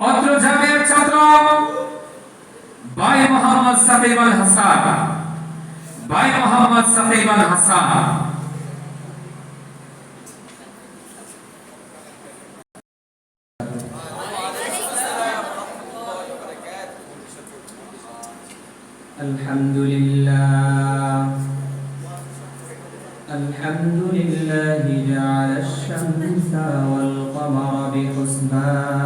অত্র জামিয়ার ছাত্র ভাই মোহাম্মদ সাকিব আল হাসান ভাই মোহাম্মদ সাকিব আল হাসান الحمد لله الحمد لله جعل الشمس والقمر بحسبان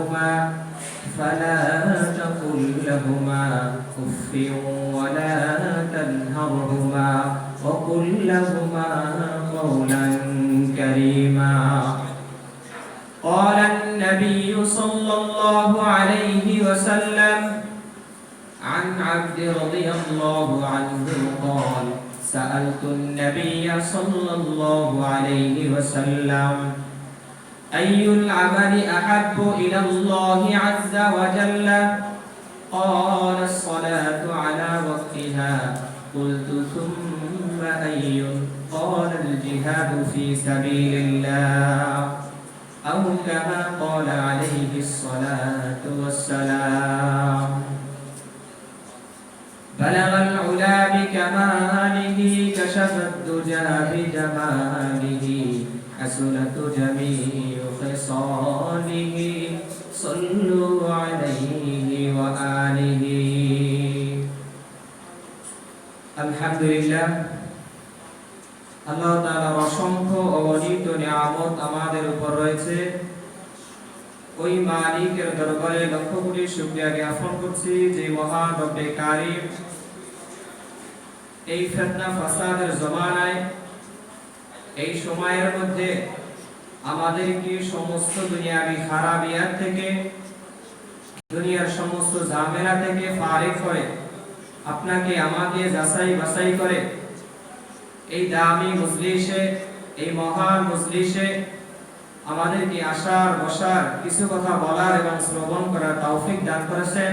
كلاهما فلا تقل لهما أف ولا تنهرهما وقل لهما قولا كريما. قال النبي صلى الله عليه وسلم عن عبد رضي الله عنه قال سألت النبي صلى الله عليه وسلم أي العمل أحب إلى الله عز وجل؟ قال الصلاة على وقتها. قلت ثم أي قال الجهاد في سبيل الله؟ أو كما قال عليه الصلاة والسلام. بلغ العلا بكماله كشف الدجى بجماله. حسنت جميع خصاله صلوا عليه وآله الحمد لله আল্লাহ তাআলার অসংখ্য অগণিত নিয়ামত আমাদের উপর রয়েছে ওই মালিকের দরবারে লক্ষ কোটি শুকরিয়া জ্ঞাপন করছি যে মহান রব্বে কারিম এই ফিতনা ফাসাদের জমানায় এই সময়ের মধ্যে আমাদেরকে সমস্ত দুনিয়াবি খারাপিয়াত থেকে, দুনিয়ার সমস্ত ঝামেলা থেকে ফারিক করে আপনাকে আমাকে যাচাই বাছাই করে, এই দামি মজলিসে, এই মহান মজলিসে আমাদেরকে আসার, বসার, কিছু কথা বলার এবং শ্রবণ করার তৌফিক দান করেছেন।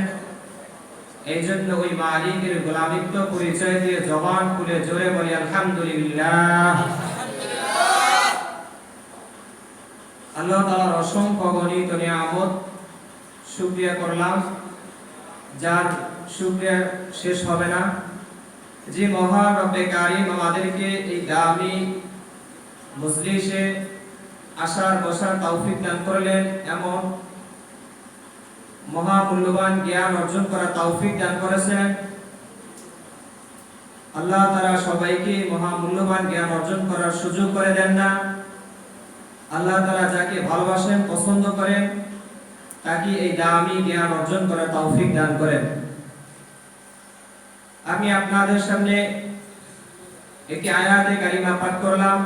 এই জন্য ওই মালিকের গোলামিত্ব পরিচয় দিয়ে জবান খুলে জোরে বলি, আলহামদুলিল্লাহ। আল্লাহ তাআলার অসংখ্য গণিত নিয়ামত শুকরিয়া করলাম, যার শুকরিয়া শেষ হবে না। যে মহান রব্বে কারিম আমাদেরকে এই দামি মজলিসে আসার, বসার তৌফিক দান করলেন, এমন মহামূল্যবান জ্ঞান অর্জন করার তৌফিক দান করেছেন। আল্লাহ তারা সবাইকে মহামূল্যবান জ্ঞান অর্জন করার সুযোগ করে দেন না। আল্লাহ তারা যাকে ভালোবাসেন, পছন্দ করেন, তাকে এই দামি জ্ঞান অর্জন করার তৌফিক দান করেন। আমি আপনাদের সামনে একটি আয়াতে কারিমা পাঠ করলাম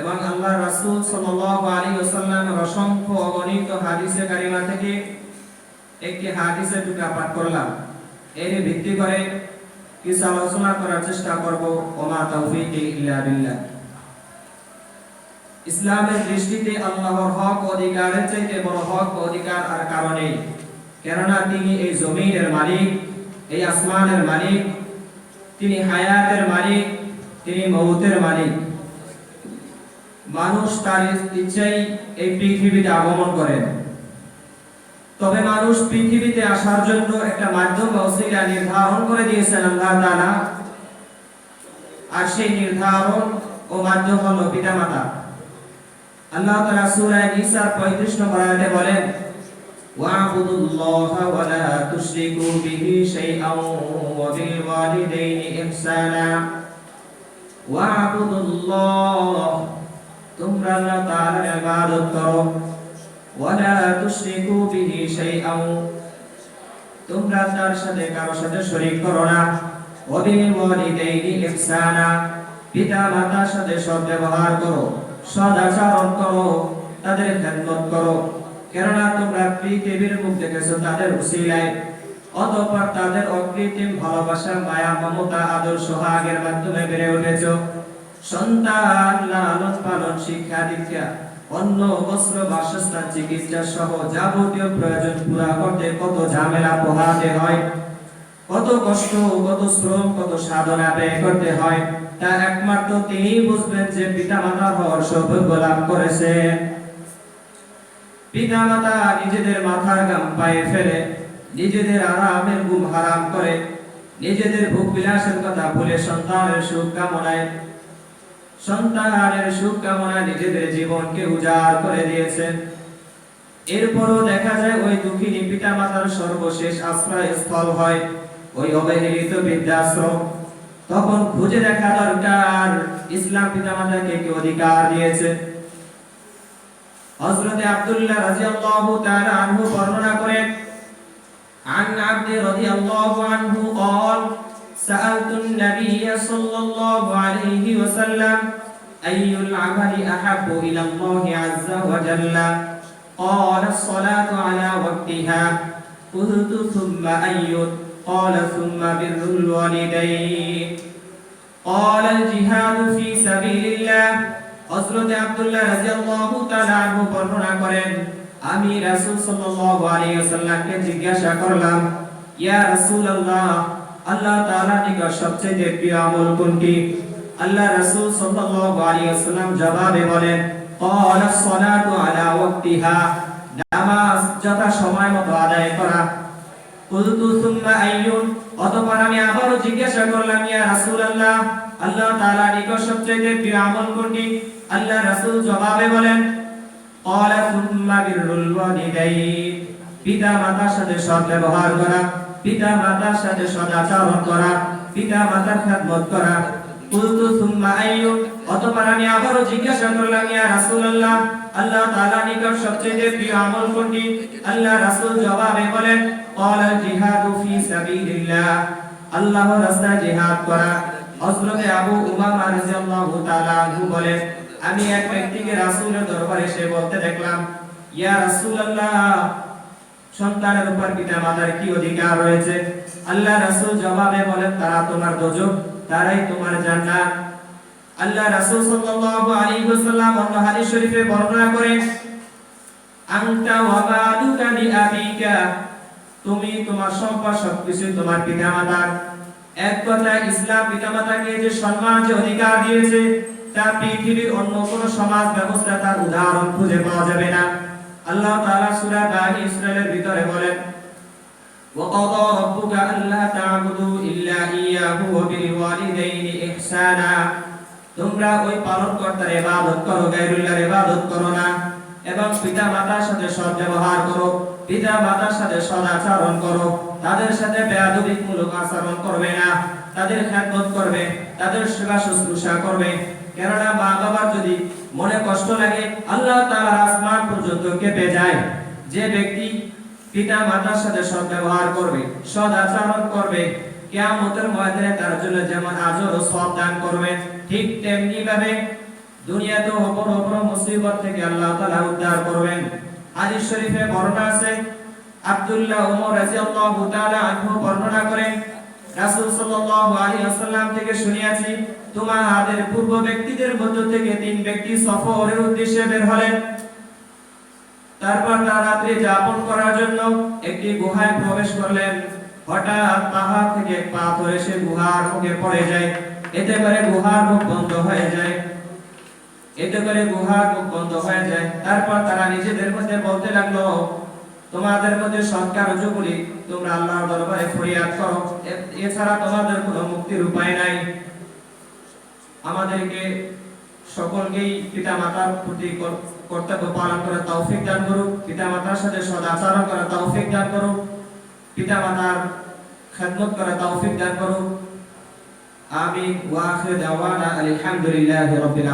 এবং আল্লাহ রাসূল সাল্লাল্লাহু আলাইহি ওয়াসাল্লামের অসংখ্য অগণিত হাদিসে কারিমা থেকে একটি হাদিসে টুকরা পাঠ করলাম। এর ভিত্তি করে কিছু আলোচনা করার চেষ্টা করব। ওমা তাওফীকি ইল্লা বিল্লাহ। ইসলামের দৃষ্টিতে আল্লাহর হক অধিকারের চাইতে বড় হক অধিকার আর কারণে কেননা তিনি এই জমিনের মালিক, এই আসমানের মালিক, তিনি হায়াতের মালিক, তিনি মৌতের মালিক। মানুষ তার ইচ্ছাই এই পৃথিবীতে আগমন করেন তবে মানুষ পৃথিবীতে আসার জন্য একটা মাধ্যম বা নির্ধারণ করে দিয়েছেন আল্লাহ তাআলা। আর সেই নির্ধারণ ও মাধ্যম হলো পিতামাতা। আল্লাহ তাআলা সূরা নিসা 35 নম্বর আয়াতে বলেন ওয়াবুদু আল্লাহা ওয়া লা তুশরিকু বিহি শাইআ ওয়া বিল ওয়ালিদাইনি ইহসানা। ওয়াবুদু আল্লাহ তোমরা আল্লাহ তাআলার ইবাদত করো। ওয়া লা তুশরিকু বিহি শাইআ তোমরা তার সাথে কারও সাথে শরীক করো না। ওয়া বিল ওয়ালিদাইনি ইহসানা পিতা মাতার সাথে সদ্ব্যবহার করো। সদাচরণ করো তাদের খেদমত করো। কেননা তোমরা পৃথিবীর মুখ দেখেছ, তাদের উসিলায়। অতঃপর তাদের অকৃত্রিম ভালোবাসা, মায়া, মমতা আদর সোহাগের মাধ্যমে বেড়ে উঠেছো। সন্তান লালন পালন, শিক্ষা দীক্ষা অন্য বস্ত্র, বাসস্থান, চিকিৎসা সহ যাবতীয় প্রয়োজন পুরা করতে কত ঝামেলা পোহাতে হয়। কত কষ্ট, কত শ্রম, কত সাধনা ব্যয় করতে হয়। তা একমাত্র তিনি বুঝবেন যে পিতা মাতা হওয়ার সৌভাগ্য লাভ করেছেন পিতা মাতা নিজেদের মাথার গাম পায়ে ফেলে, নিজেদের আরামের ঘুম হারাম করে, নিজেদের ভোগ বিলাসের কথা ভুলে সন্তানের সুখ কামনায় সন্তানের সুখ কামনায় নিজেদের জীবনকে উজাড় করে দিয়েছেন এরপরও দেখা যায় ওই দুঃখিনী পিতা মাতার সর্বশেষ আশ্রয় স্থল হয়। ওই অবহেলিত বৃদ্ধাশ্রম তখন খুঁজে দেখা দরকার ইসলাম পিতা মাতাকে কি অধিকার দিয়েছে হযরতে আব্দুল্লাহ রাদিয়াল্লাহু তাআলা আনহু বর্ণনা করেন عن عبد رضي الله عنه قال سألت النبي صلى الله عليه وسلم أي العمل أحب إلى الله عز وجل قال الصلاة على وقتها قلت ثم أي قال ثم بر الوالدين قال الجهاد في سبيل الله হযরত আব্দুল্লাহ রাদিয়াল্লাহু তাআলা আনহু বর্ণনা করেন আমি রাসূল সাল্লাল্লাহু আলাইহি ওয়াসাল্লামকে জিজ্ঞাসা করলাম ইয়া রাসূলুল্লাহ আল্লাহ তাআলার নিকট সবচেয়ে প্রিয় আমল কোনটি আল্লাহ রাসূল সাল্লাল্লাহু আলাইহি ওয়াসাল্লাম জবাবে বলেন ক্বালা সলাতু আলা ওয়াক্তিহা নামাজ যথা সময় মতো আদায় করা কুলতু সুম্মা আইয়ুন। অতঃপর আমি আবারও জিজ্ঞাসা করলাম, ইয়া রাসূলুল্লাহ? আল্লাহ তাআলা নিকট সবচেয়ে প্রিয় আমল কোনটি? আল্লাহ রাসূল জবাবে বলেন, ক্বালা সুম্মা বিররুল ওয়ালিদাইন। পিতা মাতার সাথে সৎ ব্যবহার করা, পিতা মাতার সাথে সদাচরণ করা, পিতা মাতার খেদমত করা। কুলতু সুম্মা আইয়ুন। অতঃপর আমি আবারও জিজ্ঞাসা করলাম, ইয়া রাসূলুল্লাহ? আল্লাহ তাআলা নিকট সবচেয়ে প্রিয় আমল কোনটি? আল্লাহ রাসূল জবাবে বলেন ক্বালা জিহাদু ফি সাবিলিল্লাহ আল্লাহর রাস্তায় জিহাদ করা। হযরতে আবু উমামা রাদিয়াল্লাহু তাআলা আনহু বলেন আমি এক ব্যক্তিকে রাসূলের দরবারে এসে বলতে দেখলাম, ইয়া রাসূলুল্লাহ, সন্তানের উপর পিতা মাতার কি অধিকার রয়েছে? আল্লাহ রাসূল জবাবে বলেন, তারা তোমার দোজক, তারাই তোমার জান্নাত। আল্লাহ রাসূল সাল্লাল্লাহু আলাইহি ওয়াসাল্লাম অন্য হাদিস শরীফে বর্ণনা করেন, আনতা ওয়া বাদুকা বিআবিকা তুমি তোমার সম্পদ সবকিছু তোমার পিতামাতার এক কথা ইসলাম পিতামাতাকে যে সম্মান যে অধিকার দিয়েছে তা পৃথিবীর অন্য কোন সমাজ ব্যবস্থা তার উদাহরণ খুঁজে পাওয়া যাবে না আল্লাহ তাআলা সূরা বানী ইসরাইলের ভিতরে বলেন وقضى ربك ألا تعبدوا إلا إياه وبالوالدين إحسانا তোমরা ওই পালন কর্তার ইবাদত করো গায়রুল্লাহর ইবাদত করো না এবং পিতা মাতার সাথে সৎ ব্যবহার করো পিতা মাতার সাথে সদ আচরণ করো। তাদের সাথে বেয়াদবিমূলক আচরণ করবে না। তাদের খেদমত করবে, তাদের সেবা শুশ্রূষা করবে। কেননা মা বাবার যদি মনে কষ্ট লাগে, আল্লাহ তাআলা আসমান পর্যন্ত কেঁপে যায়। যে ব্যক্তি পিতা মাতার সাথে সৎ ব্যবহার করবে সদ আচরণ করবে, কিয়ামতের ময়দানে তার জন্য যেমন আজর ও সব দান করবেন ঠিক তেমনি ভাবে দুনিয়াতে অপর অপর মুসিবত থেকে আল্লাহ তাআলা উদ্ধার করবেন। হাদিস শরীফে বর্ণনা আছে, আব্দুল্লাহ ওমর রাদিয়াল্লাহু তাআলা আনহু বর্ণনা করেন রাসূল সাল্লাল্লাহু আলাইহি ওয়াসাল্লাম থেকে শুনিয়াছি, তোমাদের পূর্ব ব্যক্তিদের মধ্য থেকে তিন ব্যক্তি সফরের উদ্দেশ্যে বের হলেন। তারপর তারা রাত্রি যাপন করার জন্য একটি গুহায় প্রবেশ করলেন। হঠাৎ পাহাড় থেকে পা পাথর সে গুহার মুখে পড়ে যায়। এতে করে গুহার মুখ বন্ধ হয়ে যায়। এতে করে মুখ বন্ধ হয়ে যায়। তারপর তারা নিজেদের মধ্যে বলতে লাগল, তোমাদের মধ্যে সৎকার রজগুলি তোমরা আল্লাহর দরবারে ফরিয়াদ করো। এছাড়া তোমাদের কোনো মুক্তির উপায় নাই। আমাদেরকে সকলকেই পিতা মাতার প্রতি কর্তব্য পালন করার তৌফিক দান করুক। পিতা মাতার সাথে সদাচরণ করার তৌফিক দান করুক। পিতা মাতার খেদমত করার তৌফিক দান করুক। আমিন। ওয়া আখির দাওয়ানা আলহামদুলিল্লাহি রাব্বিল